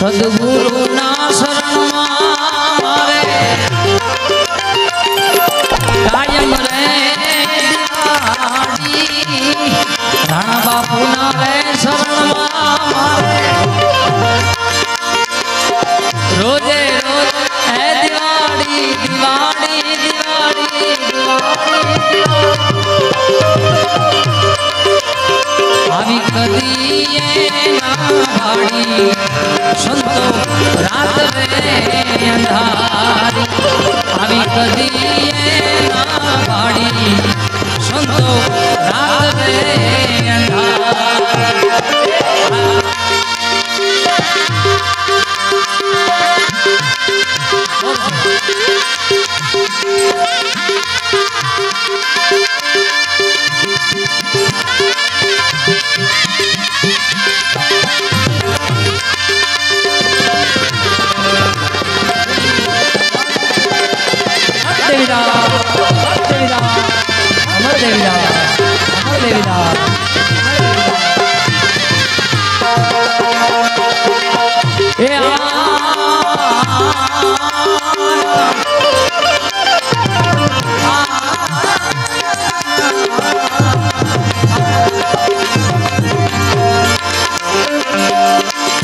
सद्गुरु ना शरण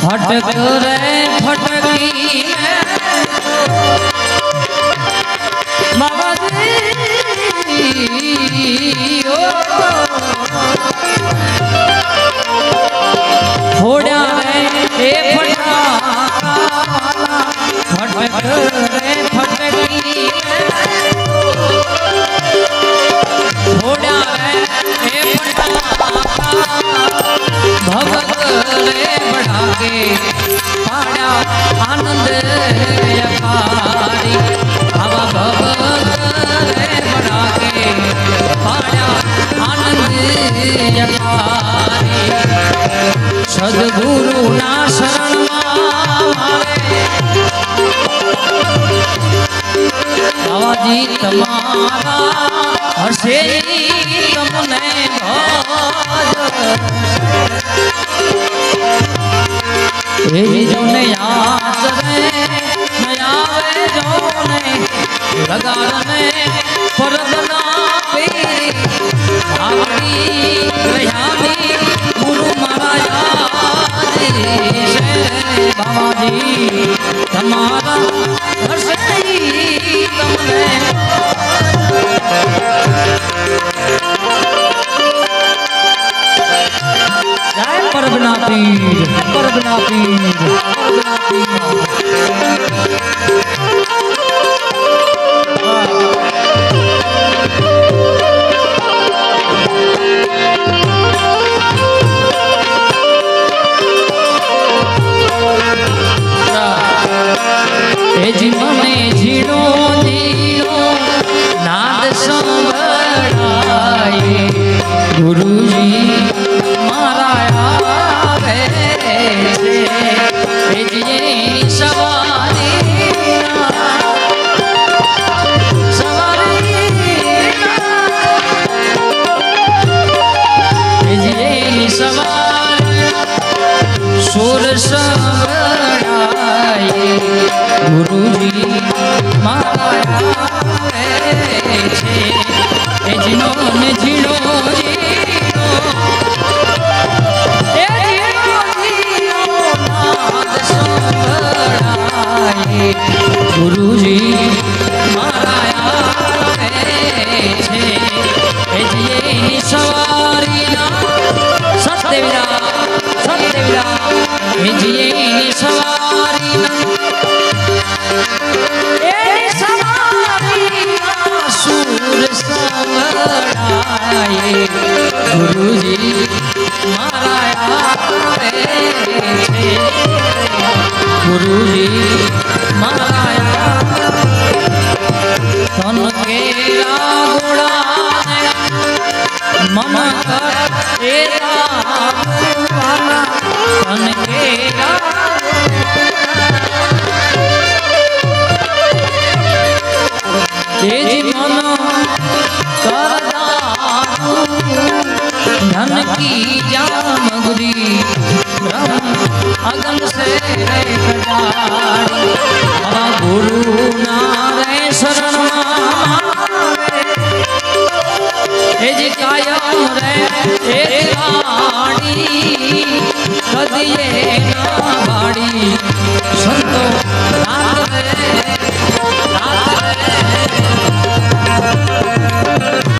हट कर સદગુરુના શરણમાં આવાજી તમારા હશે તમને ભજ એ જોને મોગના પીર મોગના ગુરુ સુર સંગણાય ગુરુજી મારા છે. એ જીનો ગુરુજી મારા ગુરુજી મારા જાનકી જામગુરી